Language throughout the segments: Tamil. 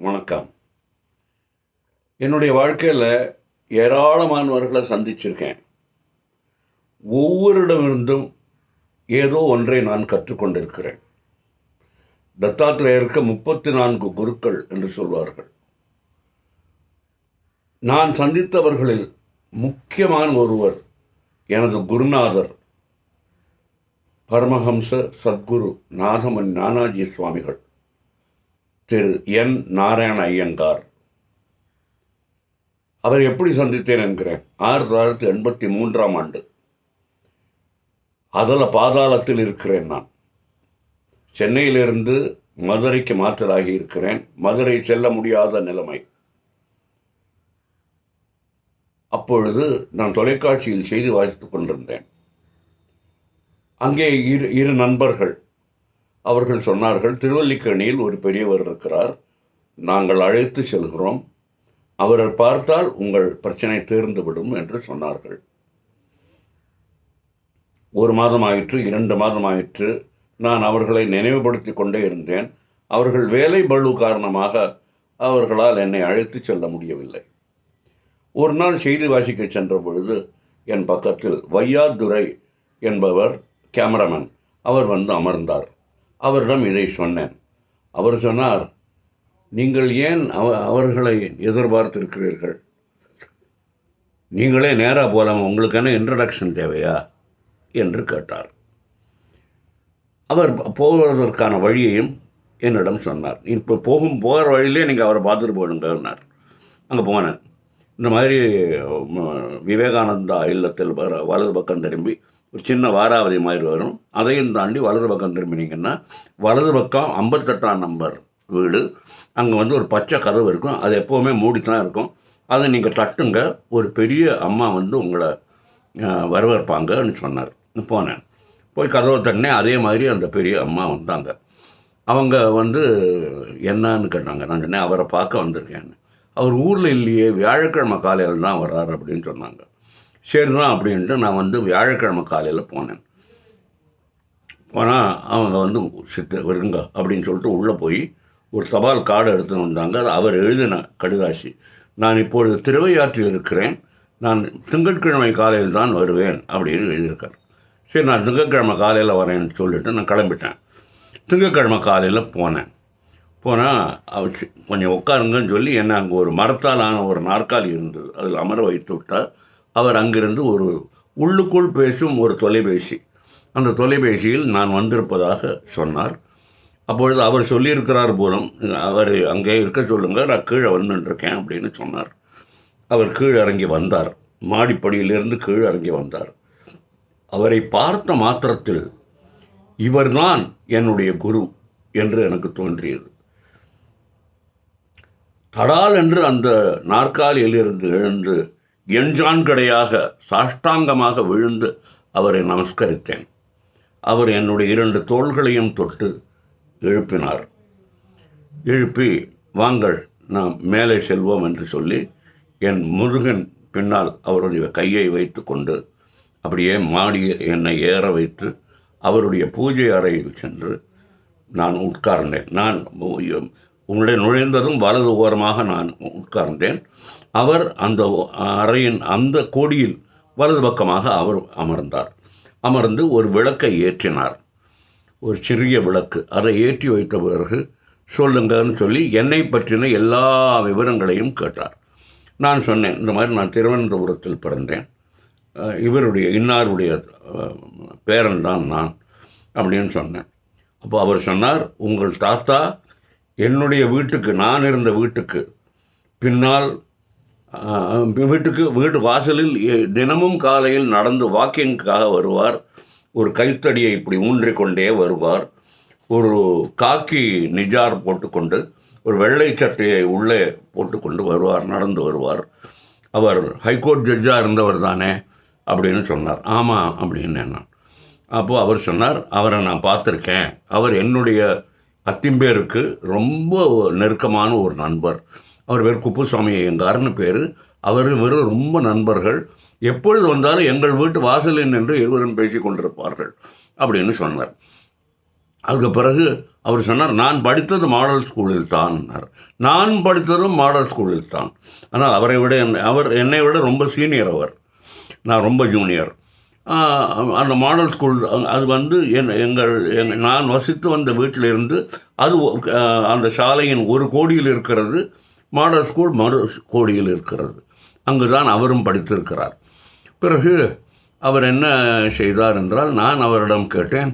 வணக்கம். என்னுடைய வாழ்க்கையில் ஏராளமானவர்களை சந்திச்சிருக்கேன். ஒவ்வொருடமிருந்தும் ஏதோ ஒன்றை நான் கற்றுக்கொண்டிருக்கிறேன். தத்தாத்திரேயருக்கு முப்பத்தி நான்கு குருக்கள் என்று சொல்வார்கள். நான் சந்தித்தவர்களில் முக்கியமான ஒருவர் எனது குருநாதர் பரமஹம்ச சத்குரு நாதமன் நானாஜி சுவாமிகள். திரு என் நாராயண ஐயங்கார் அவர் எப்படி சந்தித்தேன் என்கிறேன். ஆயிரத்தி தொள்ளாயிரத்தி எண்பத்தி மூன்றாம் ஆண்டு. அதில் பாதாளத்தில் இருக்கிறேன் நான். சென்னையிலிருந்து மதுரைக்கு மாற்றலாகி இருக்கிறேன். மதுரை செல்ல முடியாத நிலைமை. அப்பொழுது நான் தொலைக்காட்சியில் செய்தி வாசித்துக் கொண்டிருந்தேன். அங்கே இரு இரு நண்பர்கள் அவர்கள் சொன்னார்கள் திருவல்லிக்கணியில் ஒரு பெரியவர் இருக்கிறார். நாங்கள் அழைத்து செல்கிறோம். அவரை பார்த்தால் உங்கள் பிரச்சனை தீர்ந்துவிடும் என்று சொன்னார்கள். ஒரு மாதம் ஆயிற்று இரண்டு மாதம் ஆயிற்று நான் அவர்களை நினைவுபடுத்தி கொண்டே இருந்தேன். அவர்கள் வேலை பளு காரணமாக அவர்களால் என்னை அழைத்து செல்ல முடியவில்லை. ஒரு நாள் செய்தி வாசிக்க சென்ற பொழுது என் பக்கத்தில் வையாதுரை என்பவர் கேமராமேன் அவர் வந்து அமர்ந்தார். அவரிடம் இதை சொன்னேன். அவர் சொன்னார் நீங்கள் ஏன் அவ அவர்களை எதிர்பார்த்திருக்கிறீர்கள்? நீங்களே நேராக போகலாம் உங்களுக்கான இன்ட்ரடக்ஷன் தேவையா? என்று கேட்டார். அவர் போவதற்கான வழியையும் என்னிடம் சொன்னார். இப்போ போகும் போகிற வழியிலே நீங்கள் அவரை பார்த்துட்டு போயிடுங்கன்னார். அங்கே போனேன். இந்த மாதிரி விவேகானந்தா இல்லத்தில் வர வலது பக்கம் திரும்பி ஒரு சின்ன வாராவதி மாதிரி வரும். அதையும் தாண்டி வலது பக்கம் திரும்பினீங்கன்னா வலது பக்கம் ஐம்பத்தெட்டாம் நம்பர் வீடு. அங்கே வந்து ஒரு பச்சை கதவு இருக்கும். அது எப்போவுமே மூடி தான் இருக்கும். அதை நீங்கள் தட்டுங்க. ஒரு பெரிய அம்மா வந்து உங்களை வரவேற்பாங்கன்னு சொன்னார். போனேன். போய் கதவை தட்டினே அதே மாதிரி அந்த பெரிய அம்மா வந்தாங்க. அவங்க வந்து என்னன்னு கேட்டாங்க. நான் சொன்னேன் அவரை பார்க்க வந்திருக்கேன்னு. அவர் ஊரில் இல்லையே வியாழக்கிழமை காலையில் தான் வர்றார் அப்படின்னு சொன்னாங்க. சரி தான் அப்படின்ட்டு நான் வந்து வியாழக்கிழமை காலையில் போனேன். போனால் அவங்க வந்து சித்து வருங்க அப்படின்னு சொல்லிட்டு உள்ளே போய் ஒரு தபால் கார்டு எடுத்துன்னு வந்தாங்க. அவர் எழுதின கடுதாசி. நான் இப்பொழுது திருவையாற்றில் இருக்கிறேன். நான் திங்கட்கிழமை காலையில் தான் வருவேன் அப்படின்னு எழுதியிருக்கார். சரி நான் திங்கட்கிழமை காலையில் வரேன்னு சொல்லிட்டு நான் கிளம்பிட்டேன். திங்கட்கிழமை காலையில் போனேன். போனால் அவர் கொஞ்சம் உட்காருங்கன்னு சொல்லி என்னை அங்கே ஒரு மரத்தால் ஆன ஒரு நாற்காலி இருந்தது. அதில் அமர வைத்து விட்டார். அவர் அங்கிருந்து ஒரு உள்ளுக்குள் பேசும் ஒரு தொலைபேசி. அந்த தொலைபேசியில் நான் வந்திருப்பதாக சொன்னார். அப்பொழுது அவர் சொல்லியிருக்கிறார் போலும் அவர் அங்கே இருக்க சொல்லுங்கள் நான் கீழே வந்துட்டுருக்கேன் அப்படின்னு சொன்னார். அவர் கீழே இறங்கி வந்தார். மாடிப்படியிலிருந்து கீழே இறங்கி வந்தார். அவரை பார்த்த மாத்திரத்தில் இவர்தான் என்னுடைய குரு என்று எனக்கு தோன்றியது. தடால் என்று அந்த நாற்காலியிலிருந்து எழுந்து எஞ்சான்கடையாக சாஷ்டாங்கமாக விழுந்து அவரை நமஸ்கரித்தேன். அவர் என்னுடைய இரண்டு தோள்களையும் தொட்டு எழுப்பினார். எழுப்பி வாங்கள் நாம் மேலே செல்வோம் என்று சொல்லி என் முருகன் பின்னால் அவருடைய கையை வைத்து கொண்டு அப்படியே மாடியில் என்னை ஏற வைத்து அவருடைய பூஜை அறையில் சென்று நான் உட்கார்ந்தேன். நான் உள்ளே நுழைந்ததும் வலது ஓரமாக நான் உட்கார்ந்தேன். அவர் அந்த அறையின் அந்த கோடியில் வலது பக்கமாக அவர் அமர்ந்தார். அமர்ந்து ஒரு விளக்கை ஏற்றினார். ஒரு சிறிய விளக்கு. அதை ஏற்றி வைத்த பிறகு சொல்லுங்கன்னு சொல்லி என்னை பற்றின எல்லா விவரங்களையும் கேட்டார். நான் சொன்னேன் இந்த மாதிரி நான் திருவனந்தபுரத்தில் பிறந்தேன். இவருடைய இன்னாருடைய பேரன் தான் நான் அப்படின்னு சொன்னேன். அப்போ அவர் சொன்னார் உங்கள் தாத்தா என்னுடைய வீட்டுக்கு நான் இருந்த வீட்டுக்கு பின்னால் வீட்டுக்கு வீட்டு வாசலில் தினமும் காலையில் நடந்து வாக்கிங்காக வருவார். ஒரு கைத்தடியை இப்படி ஊன்றிக்கொண்டே வருவார். ஒரு காக்கி நிஜார் போட்டுக்கொண்டு ஒரு வெள்ளை சட்டையை உள்ளே போட்டுக்கொண்டு வருவார் நடந்து வருவார். அவர் ஹைகோர்ட் ஜட்ஜாக இருந்தவர் தானே? அப்படின்னு சொன்னார். ஆமாம் அப்படின்னு நான் அப்போது அவர் சொன்னார் அவரை நான் பார்த்துருக்கேன். அவர் என்னுடைய அத்திம்பேருக்கு ரொம்ப நெருக்கமான ஒரு நண்பர். அவர் பேர் குப்புசாமி ஐயங்கார்னு பேர். அவர் வெறும் ரொம்ப நண்பர்கள். எப்பொழுது வந்தாலும் எங்கள் வீட்டு வாசலில் நின்று இருவரும் பேசி கொண்டிருப்பார்கள் அப்படின்னு சொன்னார். அதுக்கு பிறகு அவர் சொன்னார் நான் படித்தது மாடல் ஸ்கூலில் தான் நான் படித்ததும் மாடல் ஸ்கூலில் தான் ஆனால் அவரை விட என்னை- அவர் என்னை விட ரொம்ப சீனியர் அவர். நான் ரொம்ப ஜூனியர். அந்த மாடல் ஸ்கூல் அது வந்து என் எங்கள் எங்கள் நான் வசித்து வந்த வீட்டிலிருந்து அது அந்த சாலையின் ஒரு கோடியில் இருக்கிறது மாடல் ஸ்கூல் மறு கோடியில் இருக்கிறது. அங்கு தான் அவரும் படித்திருக்கிறார். பிறகு அவர் என்ன செய்தார் என்றால் நான் அவரிடம் கேட்டேன்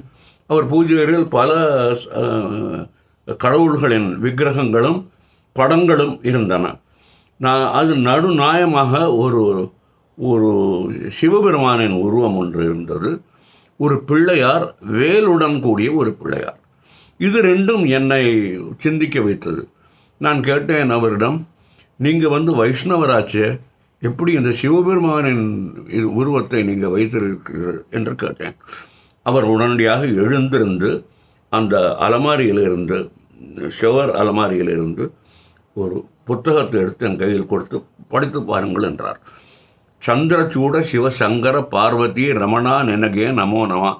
அவர் பூஜை பல கடவுள்களின் விக்கிரகங்களும் படங்களும் இருந்தன. நான் அது நடுநாயமாக ஒரு ஒரு சிவபெருமானின் உருவம் ஒன்று இருந்தது. ஒரு பிள்ளையார் வேலுடன் கூடிய ஒரு பிள்ளையார். இது ரெண்டும் என்னை சிந்திக்க வைத்தது. நான் கேட்டேன் அவரிடம் நீங்கள் வந்து வைஷ்ணவராச்சே எப்படி இந்த சிவபெருமானின் உருவத்தை நீங்கள் வைத்திருக்கிறீர்கள்? என்று கேட்டேன். அவர் உடனடியாக எழுந்திருந்து அந்த அலமாரியிலிருந்து ஷவர் அலமாரியிலிருந்து ஒரு புத்தகத்தை எடுத்து என் கையில் கொடுத்து படித்து பாருங்கள் என்றார். சந்திரசூட சிவசங்கர பார்வதி ரமணா நினகே நமோ நமா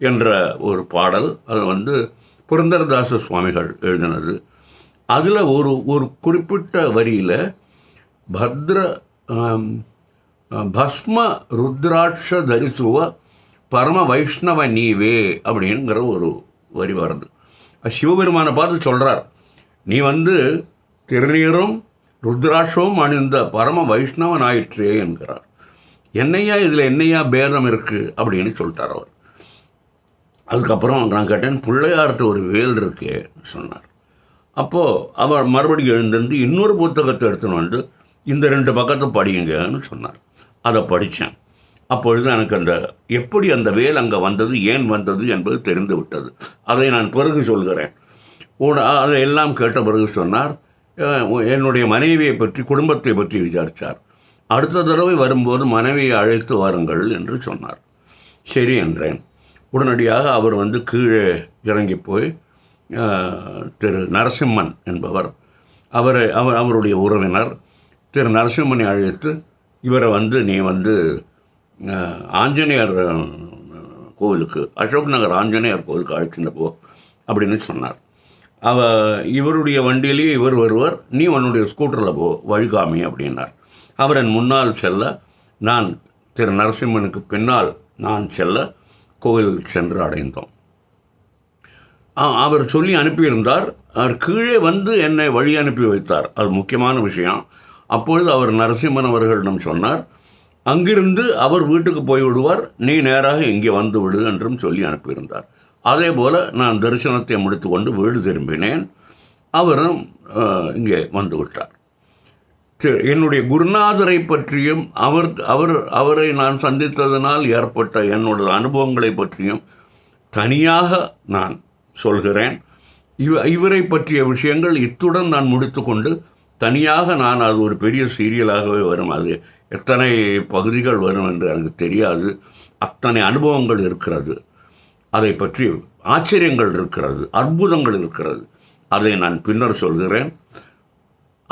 என்ற ஒரு பாடல். அது வந்து புரந்தரதாச சுவாமிகள் எழுதினது. அதில் ஒரு ஒரு குறிப்பிட்ட வரியில் பத்ர பஸ்ம ருத்ராட்ச தரிசுவ பரம வைஷ்ணவ நீவே அப்படிங்கிற ஒரு வரி வருது. சிவபெருமானை பார்த்து சொல்கிறார் நீ வந்து திருநீரும் ருத்ராட்சமும் அணிந்த பரம வைஷ்ணவன் ஆயிற்றே என்கிறார். என்னையா இதில் என்னையா பேதம் இருக்குது அப்படின்னு சொல்லிட்டார் அவர். அதுக்கப்புறம் நான் கேட்டேன் பிள்ளையார்ட்ட ஒரு வேல் இருக்கே சொன்னார். அப்போது அவர் மறுபடியும் எழுந்திருந்து இன்னொரு புத்தகத்தை எடுத்துன்னு வந்து இந்த ரெண்டு பக்கத்தை படியுங்கன்னு சொன்னார். அதை படித்தேன். அப்பொழுது எனக்கு அந்த எப்படி அந்த வேல் அங்கே வந்தது ஏன் வந்தது என்பது தெரிந்து விட்டது. அதை நான் பிறகு சொல்கிறேன். அதை எல்லாம் கேட்ட பிறகு சொன்னார் என்னுடைய மனைவியை பற்றி குடும்பத்தை பற்றி விசாரித்தார். அடுத்த தடவை வரும்போது மனைவியை அழைத்து வாருங்கள் என்று சொன்னார். சரி என்றேன். உடனடியாக அவர் வந்து கீழே இறங்கி போய் திரு நரசிம்மன் என்பவர் அவரை அவர் அவருடைய உறவினர் திரு நரசிம்மனை அழைத்து இவரை வந்து நீ வந்து ஆஞ்சநேயர் கோவிலுக்கு அசோக் நகர் ஆஞ்சநேயர் கோவிலுக்கு அழைச்சிட்டு போ அப்படின்னு சொன்னார். அவ இவருடைய வண்டியிலேயே இவர் வருவார் நீ உன்னுடைய ஸ்கூட்டரில் போ வழிகாமி அப்படின்னார். அவரின் முன்னால் செல்ல நான் திரு நரசிம்மனுக்கு பின்னால் நான் செல்ல கோவில் சென்று அடைந்தோம். அவர் சொல்லி அனுப்பியிருந்தார் அவர் கீழே வந்து என்னை வழி அனுப்பி வைத்தார். அது முக்கியமான விஷயம். அப்பொழுது அவர் நரசிம்மன் அவர்களிடம் சொன்னார் அங்கிருந்து அவர் வீட்டுக்கு போய் விடுவார் நீ நேராக இங்கே வந்து விடு என்றும் சொல்லி அனுப்பியிருந்தார். அதே போல் நான் தரிசனத்தை முடித்துக்கொண்டு வீடு திரும்பினேன். அவரும் இங்கே வந்து விட்டார். என்னுடைய குருநாதரை பற்றியும் அவர் அவர் அவரை நான் சந்தித்ததனால் ஏற்பட்ட என்னோட அனுபவங்களை பற்றியும் தனியாக நான் சொல்கிறேன். இவ இவரை பற்றிய விஷயங்கள் இத்துடன் நான் முடித்துக்கொண்டு தனியாக நான் அது ஒரு பெரிய சீரியலாகவே வரும். அது எத்தனை பகுதிகள் வரும் என்று எனக்கு தெரியாது. அத்தனை அனுபவங்கள் இருக்கிறது. அதை பற்றி ஆச்சரியங்கள் இருக்கிறது அற்புதங்கள் இருக்கிறது. அதை நான் பின்னர் சொல்கிறேன்.